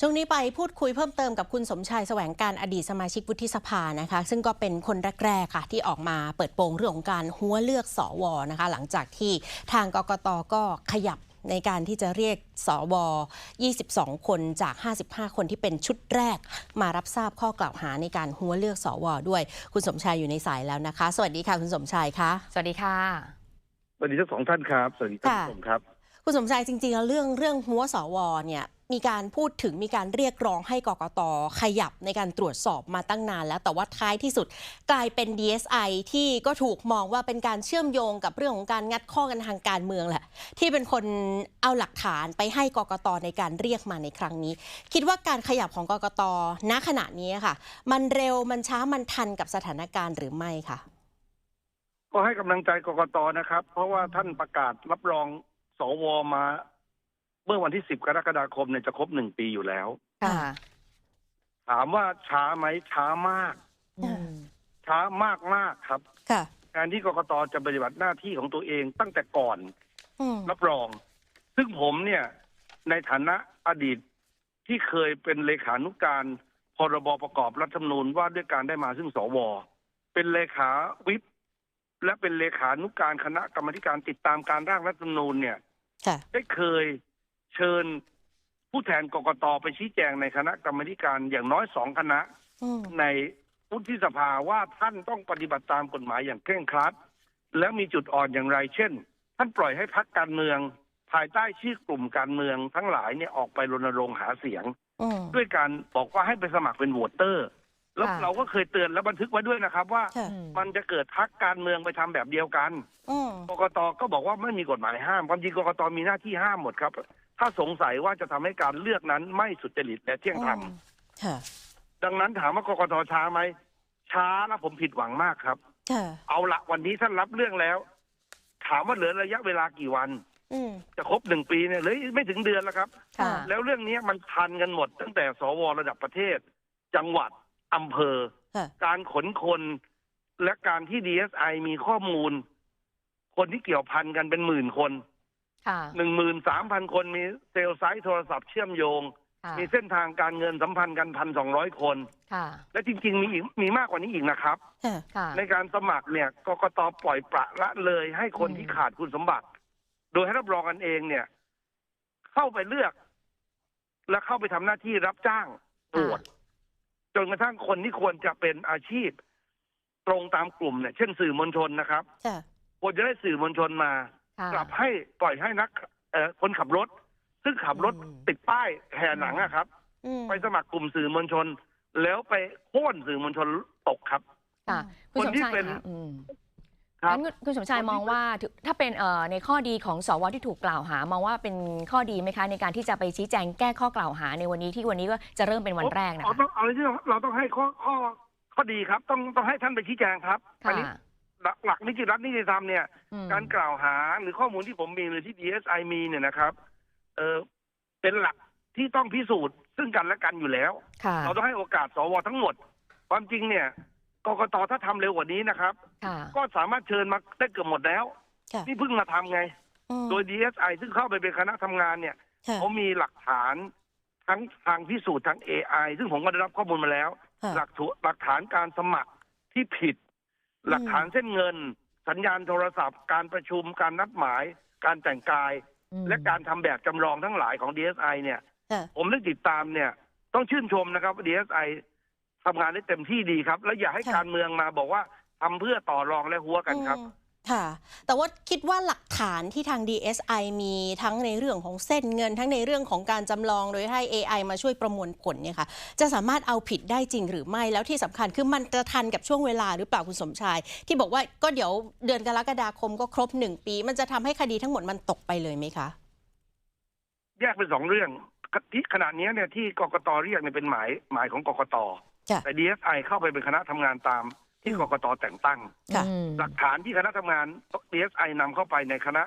ช่วงนี้ไปพูดคุยเพิ่มเติมกับคุณสมชายแสวงการอดีตสมาชิกวุฒิสภานะคะ ซึ่งก็เป็นคนแรกๆค่ะ ที่ออกมาเปิดโปงเรื่องของการหัวเลือกสวนะคะ หลังจากที่ทางกกตก็ขยับในการที่จะเรียกสว 22 คนจาก 55 คนที่เป็นชุดแรก มารับทราบข้อกล่าวหาในการหัวเลือกสวด้วย คุณสมชายอยู่ในสายแล้วนะคะ สวัสดีค่ะ คุณสมชายคะสวัสดีค่ะสวัสดีทั้งสองท่านครับสวัสดีท่านค่ะผู้ชมครับ คุณสมชายจริงๆแล้วเรื่องเรื่องหัวสวเนี่ย มีการพูดถึงมีการเรียกร้องให้กกตขยับในการตรวจสอบมาตั้งนานแล้ว แต่ว่าท้ายที่สุดกลายเป็น DSI ที่ก็ถูกมองว่าเป็นการเชื่อมโยงกับเรื่องของการงัดข้อกันทางการเมืองแหละ ที่เป็นคนเอาหลักฐานไปให้กกตในการเรียกมาในครั้งนี้ คิดว่าการขยับของกกตณขณะนี้ค่ะ มันเร็วมันช้ามันทันกับสถานการณ์หรือไม่คะก็ให้กำลังใจกกตนะครับ เพราะว่าท่านประกาศรับรองสวมา เมื่อวันที่10กรกฎาคมเนี่ยจะครบหนึ่งปีอยู่แล้ว ค่ะถามว่าช้าไหมช้ามาก อืมช้ามากมากๆครับ ค่ะ การที่กกตจะปฏิบัติหน้าที่ของตัวเองตั้งแต่ก่อนอืมรับรอง ซึ่งผมเนี่ยในฐานะอดีตที่เคยเป็นเลขานุการพรบประกอบรัฐธรรมนูญว่าด้วยการได้มาซึ่งสว เป็นเลขาวิปและเป็นเลขานุการคณะกรรมาธิการติดตามการร่างรัฐธรรมนูญเนี่ย ค่ะ ได้เคย เชิญ ผู้แทนกกตไปชี้แจงในคณะกรรมาธิการอย่างน้อยสองคณะอืมในวุฒิสภาว่าท่านต้องปฏิบัติตามกฎหมายอย่างเคร่งครัด แล้วมีจุดอ่อนอย่างไร เช่น ท่านปล่อยให้พักการเมือง ภายใต้ชื่อกลุ่มการเมืองทั้งหลายเนี่ยออกไปรณรงค์หาเสียงอืมด้วยการบอกว่าให้ไปสมัครเป็นโหวตเตอร์ แล้วค่ะเราก็เคยเตือนและบันทึกไว้ด้วยนะครับ ว่าค่ะอืมมันจะเกิดพักการเมืองไปทำแบบเดียวกันอืมกกตก็บอกว่าไม่มีกฎหมายห้ามความจริงกกตมีหน้าที่ห้ามหมดครับ ถ้าสงสัยว่าจะทำให้การเลือกนั้นไม่สุจริตและเที่ยงธรรมค่ะดังนั้นถามว่ากกตช้าไหมช้าแล้วผมผิดหวังมากครับค่ะเอาละวันนี้ท่านรับเรื่องแล้ว ถามว่าเหลือระยะเวลากี่วันอืมจะครบหนึ่งปีเนี่ยเหลืออีกไม่ถึงเดือนแล้วครับค่ะแล้วเรื่องนี้มันทันกันหมด ตั้งแต่สวระดับประเทศ จังหวัดอำเภอค่ะการขนคน และการที่ DSI มีข้อมูล คนที่เกี่ยวพันกันเป็นหมื่นคนค่ะ หนึ่งหมื่นสามพันคนมีเซลล์ไซต์โทรศัพท์เชื่อมโยงค่ะมีเส้นทางการเงินสัมพันธ์กันพันสองร้อยคนค่ะและจริง ๆ มีอีกมีมากกว่านี้อีกนะครับค่ะค่ะในการสมัครเนี่ยกกตปล่อยประละเลยให้คนอืมที่ขาดคุณสมบัติ โดยให้รับรองกันเองเนี่ย เข้าไปเลือก และเข้าไปทำหน้าที่รับจ้างตรวจจนกระทั่งคนที่ควรจะเป็นอาชีพ ตรงตามกลุ่มเนี่ย เช่นสื่อมวลชนนะครับค่ะควรจะได้สื่อมวลชนมาค่ะ กลับให้ปล่อยให้นักเอ่อคนขับรถ ซึ่งขับรถอืมติดป้ายแห่หนังอะครับอืมไปสมัครกลุ่มสื่อมวลชน แล้วไปโค่นสื่อมวลชนตกครับค่ะคุณคนสมที่ชายเป็นค่ะอืมครับงั้นคุณสมชายมองว่าถือถ้าเป็นเอ่อในข้อดีของสวที่ถูกกล่าวหามองว่าเป็นข้อดีไหมคะ ในการที่จะไปชี้แจงแก้ข้อกล่าวหาในวันนี้ที่วันนี้ก็จะเริ่มเป็นวันแรกนะเอาคะต้องเอาที่เราต้องให้ข้อข้อข้อดีครับ ต้องต้องให้ท่านไปชี้แจงครับอันค่ะนี้ หลักหลักนิติรัฐนิติธรรมเนี่ยอืมการกล่าวหาหรือข้อมูลที่ผมมีหรือที่ DSI มีเนี่ยนะครับเออเป็นหลักที่ต้องพิสูจน์ซึ่งกันและกันอยู่แล้วค่ะเราต้องให้โอกาสสวทั้งหมด ความจริงเนี่ยกกตถ้าทำเร็วกว่านี้นะครับค่ะก็สามารถเชิญมาได้เกือบหมดแล้วค่ะนี่เพิ่งมาทำไงอืมโดย DSI ซึ่งเข้าไปเป็นคณะทำงานเนี่ยค่ะเขามีหลักฐานทั้งทางพิสูจน์ทาง AI ซึ่งผมก็ได้รับข้อมูลมาแล้วค่ะหลักฐานหลักฐานการสมัครที่ผิด หลักฐานเส้นเงิน สัญญาณโทรศัพท์ การประชุมการนัดหมาย การแต่งกายอืมและการทำแบบจำลองทั้งหลายของ DSI เนี่ยค่ะผมได้ติดตามเนี่ย ต้องชื่นชมนะครับว่า DSI ทำงานได้เต็มที่ดีครับ และอย่าให้ค่ะการเมืองมาบอกว่าทำเพื่อต่อรองและหัวกันครับอืม ค่ะ แต่ว่าคิดว่าหลักฐานที่ทาง DSI มีทั้งในเรื่องของเส้นเงิน ทั้งในเรื่องของการจำลองโดยให้ AI มาช่วยประมวลผลเนี่ยค่ะ จะสามารถเอาผิดได้จริงหรือไม่ แล้วที่สำคัญคือมันจะทันกับช่วงเวลาหรือเปล่าคุณสมชาย ที่บอกว่าก็เดี๋ยวเดือนกรกฎาคมก็ครบหนึ่งปี มันจะทำให้คดีทั้งหมดมันตกไปเลยไหมคะ แยกเป็นสองเรื่องที่ขณะนี้เนี่ยที่กกตเรียกเนี่ยเป็นหมายหมายของกกตจ้ะแต่ DSI เข้าไปเป็นคณะทำงานตาม ที่อืมกกตแต่งตั้ง ค่ะอืมหลักฐานที่คณะทำงาน DSI นำเข้าไปในคณะ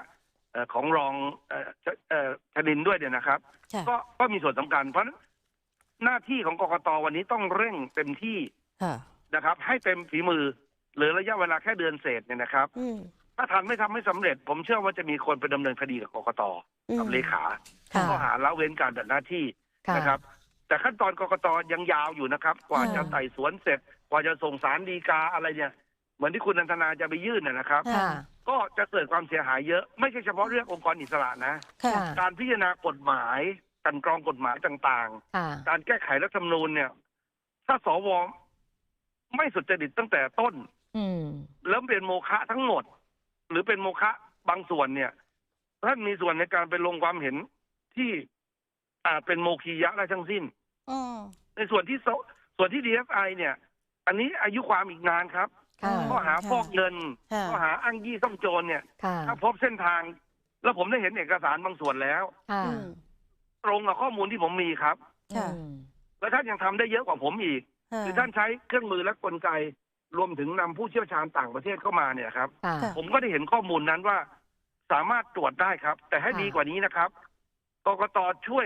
เอ่อของรองเอ่อชเอ่อชนินด้วยเนี่ยนะครับค่ะก็ก็มีส่วนสำคัญ เพราะฉะนั้นหน้าที่ของกกตวันนี้ต้องเร่งเต็มที่ค่ะนะครับ ให้เต็มฝีมือเหลือระยะเวลาแค่เดือนเศษเนี่ยนะครับอืมถ้าทันไม่ทำไม่สำเร็จ ผมเชื่อว่าจะมีคนไปดำเนินคดีกับกกตอืมกับเลขาค่ะข้อหาละเว้นการปฏิบัติหน้าที่ค่ะนะครับ แต่ขั้นตอนกกตยังยาวอยู่นะครับ กว่าค่ะจะไต่สวนเสร็จ กว่าจะส่งสารดีกาอะไรเนี่ย เหมือนที่คุณนันทนาจะไปยื่นนะนะครับค่ะค่ะ ก็จะเกิดความเสียหายเยอะไม่ใช่เฉพาะเรื่ององค์กรอิสระนะค่ะค่ะ การพิจารณากฎหมายกลันกรองกฎหมายต่างค่ะ ๆ การแก้ไขรัฐธรรมนูญเนี่ย ถ้าสวไม่สุจริตตั้งแต่ต้น อืม แล้วเป็นโมฆะทั้งหมด หรือเป็นโมฆะบางส่วนเนี่ยท่านมีส่วนในการไปลงความเห็นที่ อาจเป็นโมคียะได้ทั้งสิ้นอืมในส่วนที่สส่วนที่ DSI เนี่ย อันนี้อายุความอีกนานครับค่ะข้อหาฟอกเงินค่ะข้อหาอ้างยี่ซ่องโจรเนี่ยค่ะถ้าพบเส้นทาง แล้วผมได้เห็นเอกสารบางส่วนแล้วค่ะอืมตรงกับข้อมูลที่ผมมีครับค่ะอืมแล้วท่านยังทำได้เยอะกว่าผมอีกค่ะคือท่านใช้เครื่องมือและกลไกรวมถึงนำผู้เชี่ยวชาญต่างประเทศเข้ามาเนี่ยครับค่ะค่ะผมก็ได้เห็นข้อมูลนั้นว่า สามารถตรวจได้ครับ แต่ให้ค่ะดีกว่านี้นะครับกกตช่วย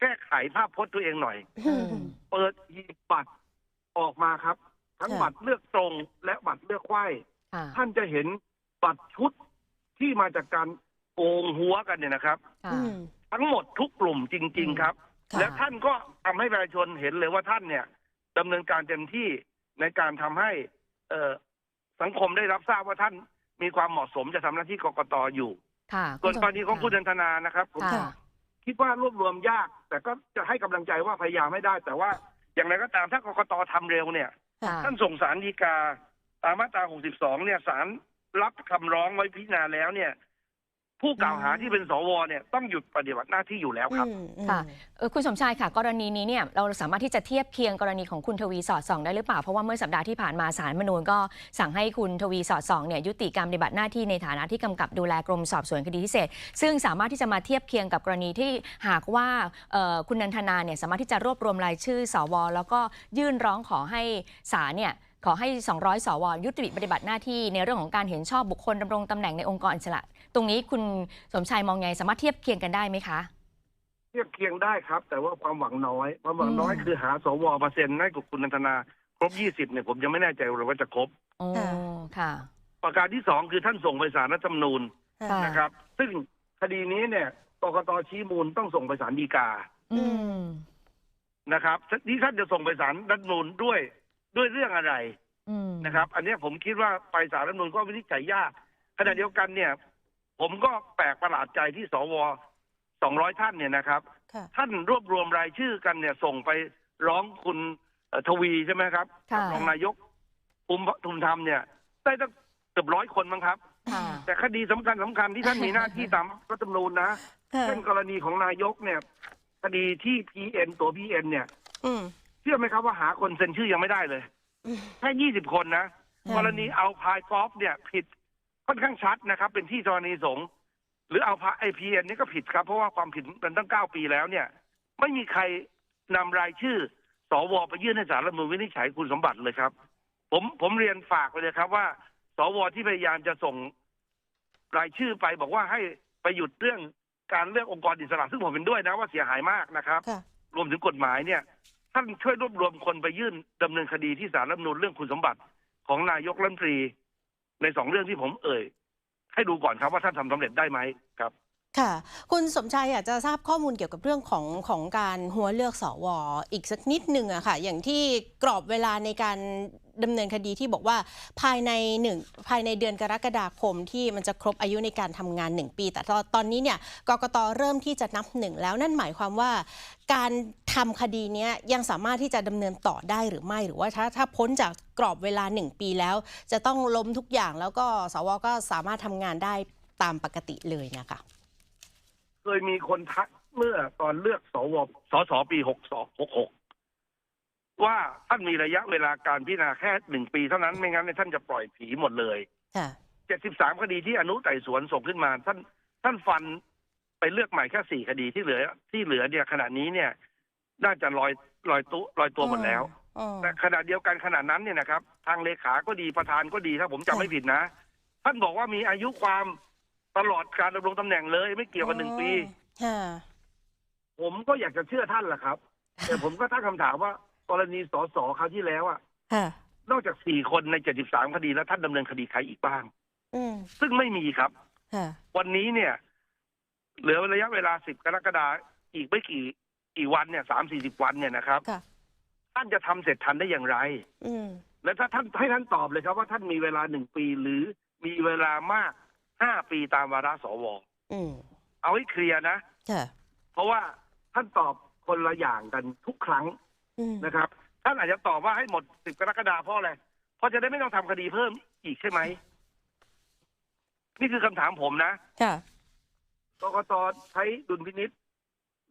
แก้ไขภาพพจน์ตัวเองหน่อยอืมเปิดหีบบัตรออกมาครับ ทั้งค่ะ บัตรเลือกตรงและบัตรเลือกไขว้ค่ะท่านจะเห็นบัตรชุดที่มาจากการโกงหัวกันเนี่ยนะครับ ค่ะ อืม ทั้งหมดทุกกลุ่มจริง ๆ ครับ ค่ะ และท่านก็ทำให้ประชาชนเห็นเลยว่าท่านเนี่ยดำเนินการเต็มที่ในการทำให้ เอ่อสังคมได้รับทราบว่าท่านมีความเหมาะสมจะทำหน้าที่กกตอยู่ ค่ะส่วนกรณีของคุณนันทนานะครับผมค่ะ คิดว่ารวบรวมยาก แต่ก็จะให้กำลังใจว่าพยายามไม่ได้ แต่ว่าอย่างไรก็ตามถ้ากกตทำเร็วเนี่ยค่ะท่านส่งสารดีกาตามมาตรา 62 เนี่ยสารรับคำร้องไว้พิจารณาแล้วเนี่ย ผู้กล่าวหาที่เป็นสวเนี่ยต้องหยุดปฏิบัติหน้าที่อยู่แล้วครับ อืมอืม ค่ะเออคุณสมชายค่ะ กรณีนี้เนี่ยเราสามารถที่จะเทียบเคียงกรณีของคุณทวีสอดส่องได้หรือเปล่า เพราะว่าเมื่อสัปดาห์ที่ผ่านมาศาลรฐธรรมนูญก็สั่งให้คุณทวีสอดส่องเนี่ยยุติการปฏิบัติหน้าที่ในฐานะที่กำกับดูแลกรมสอบสวนคดีพิเศษ ซึ่งสามารถที่จะมาเทียบเคียงกับกรณีที่หากว่าเอ่อคุณนันทนาเนี่ยสามารถที่จะรวบรวมรายชื่อสวแล้วก็ยื่นร้องขอให้ศาลเนี่ยขอให้ 200 สวยุติปฏิบัติหน้าที่ในเรื่องของการเห็นชอบบุคคลดำรงตำแหน่งในองค์กรอิสระ ตรงนี้คุณสมชายมองไงสามารถเทียบเคียงกันได้ไหมคะ เทียบเคียงได้ครับ แต่ว่าความหวังน้อยความหวังน้อยอืมคือหาสวเปอร์เซ็นต์ให้กับคุณนันทนาครบ20เนี่ยผมยังไม่แน่ใจเลยว่าจะครบโอ้ค่ะค่ะ ประการที่สองคือท่านส่งไปศาลรัฐธรรมนูญค่ะนะครับ ซึ่งคดีนี้เนี่ยกกตชี้มูลต้องส่งไปศาลฎีกาอืมนะครับที่ท่านจะส่งไปศาลรัฐธรรมนูญด้วยด้วยเรื่องอะไรอืมนะครับ อันเนี้ยผมคิดว่าไปศาลรัฐธรรมนูญก็วินิจฉัยยากขณะเดียวกันเนี่ย ผมก็แปลกประหลาดใจที่สว200ท่านเนี่ยนะครับค่ะท่านรวบรวมรายชื่อกันเนี่ยส่งไปร้องคุณเอ่อทวีใช่ไหมครับค่ะรองนายกภูมิทุมธรรมเนี่ย ได้ตั้งเกือบร้อยคนมั้งครับค่ะแต่คดีสำคัญสำคัญที่ท่านมีหน้าที่ตามรัฐธรรมนูญนะค่ะเช่นกรณีของนายกเนี่ย คดีที่พีเอ็นตัวพีเอ็นเนี่ยอืมเชื่อไหมครับว่าหาคนเซ็นชื่อยังไม่ได้เลยอืมแค่ยี่สิบคนนะอืมกรณีเอาพายกอล์ฟเนี่ย ผิด ค่อนข้างชัดนะครับ เป็นที่กรณีสงฆ์หรือเอาพาไอพีเอ็นนี่ก็ผิดครับ เพราะว่าความผิดเป็นตั้งเก้าปีแล้วเนี่ย ไม่มีใครนำรายชื่อสวไปยื่นให้สารรัฐธรรมนูญวินิจฉัยคุณสมบัติเลยครับ ผมผมเรียนฝากไปเลยครับว่า สวที่พยายามจะส่งรายชื่อไปบอกว่าให้ไปหยุดเรื่องการเลือกองค์กรอิสระซึ่งผมเป็นด้วยนะว่าเสียหายมากนะครับค่ะรวมถึงกฎหมายเนี่ยท่านช่วยรวบรวมคนไปยื่นดำเนินคดีที่ศาลรัฐธรรมนูญเรื่องคุณสมบัติของนายกรัฐมนตรี ในสองเรื่องที่ผมเอ่ย ให้ดูก่อนครับว่าท่านทำสำเร็จได้ไหมครับค่ะ คุณสมชายอยากจะทราบข้อมูลเกี่ยวกับเรื่องของของการหัวเลือกสวอีกสักนิดหนึ่งอะค่ะ อย่างที่กรอบเวลาในการ ดำเนินคดีที่บอกว่าภายในหนึ่งภายในเดือนกรกฎาคมที่มันจะครบอายุในการทำงาน 1 ปี แต่ตอนนี้เนี่ยกกตเริ่มที่จะนับหนึ่งแล้วนั่นหมายความว่าการทำคดีนี้ยยังสามารถที่จะดำเนินต่อได้หรือไม่หรือว่าถ้าถ้าพ้นจากกรอบเวลา 1 ปีแล้ว จะต้องล้มทุกอย่างแล้วก็สวก็สามารถทำงานได้ตามปกติเลยนะคะเคยมีคนทักเมื่อตอนเลือกสวสสปีหกสองหกหก ว่าท่านมีระยะเวลาการพิจารณาแค่หนึ่งปีเท่านั้นไม่งั้นเนี่ยท่านจะปล่อยผีหมดเลยค่ะเจ็ดสิบสามคดีที่อนุไต่สวนส่งขึ้นมา ท่านท่านฟันไปเลือกใหม่แค่สี่คดีที่เหลือ ที่เหลือเนี่ยขณะนี้เนี่ย น่าจะลอยลอยตัวลอยตัวหมดแล้วอ๋อแต่ขณะเดียวกันขณะนั้นเนี่ยนะครับ ทางเลขาก็ดีประธานก็ดีถ้าผมจำไม่ผิดนะ ท่านบอกว่ามีอายุความตลอดการดำรงตำแหน่งเลย ไม่เกี่ยวกับหนึ่งปีค่ะผมก็อยากจะเชื่อท่านแหละครับ แต่ผมก็ตั้งคำถามว่า กรณีสสคราวที่แล้วอะค่ะ นอกจากสี่คนในเจ็ดสิบสามคดีแล้วท่านดำเนินคดีใครอีกบ้าง อืมซึ่งไม่มีครับ ค่ะ วันนี้เนี่ย เหลือระยะเวลาสิบกรกฎาคมอีกไม่กี่กี่วันเนี่ยสามสี่สิบวันเนี่ยนะครับ ค่ะ ท่านจะทำเสร็จทันได้อย่างไร อืม แล้วถ้าท่านให้ท่านตอบเลยครับว่าท่านมีเวลาหนึ่งปีหรือมีเวลามากห้าปีตามวาระสว อืม เอาให้เคลียร์นะ ค่ะ เพราะว่าท่านตอบคนละอย่างกันทุกครั้งอืม นะครับ ท่านอาจจะตอบว่าให้หมดสิบกรกฎาคมเพราะอะไรเพราะจะได้ไม่ต้องทำคดีเพิ่มอีกใช่ไหม นี่คือคำถามผมนะค่ะกกตใช้ดุลพินิษ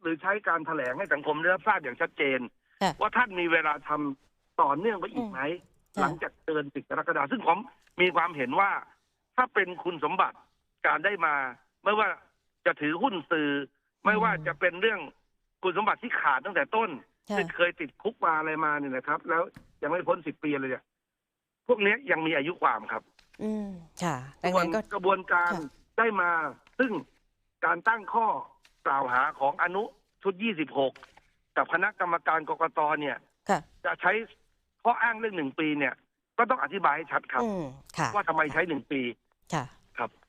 หรือใช้การแถลงให้สังคมได้รับทราบอย่างชัดเจนค่ะว่าท่านมีเวลาทำต่อเนื่องไปอีกไหมค่ะหลังจากเกินสิบกรกฎาคมซึ่งผมมีความเห็นว่า ถ้าเป็นคุณสมบัติการได้มา ไม่ว่าจะถือหุ้นสื่อ ไม่ว่าจะเป็นเรื่องคุณสมบัติที่ขาดตั้งแต่ต้นค่ะ ที่เคยติดคุกมาอะไรมาเนี่ยนะครับ แล้วยังไม่พ้นสิบปีเลยเนี่ยพวกเนี้ยยังมีอายุความครับ อืมค่ะดังส่วนั้นนก็กระบวนการค่ะได้มาซึ่งการตั้งข้อกล่าวหาของอนุชุด26กับคณะกรรมการกกตเนี่ยค่ะจะใช้ข้ออ้างเรื่องหนึ่งปีเนี่ย ก็ต้องอธิบายให้ชัดครับอืมค่ะว่าทำไมใช้หนึ่งปี ค่ะ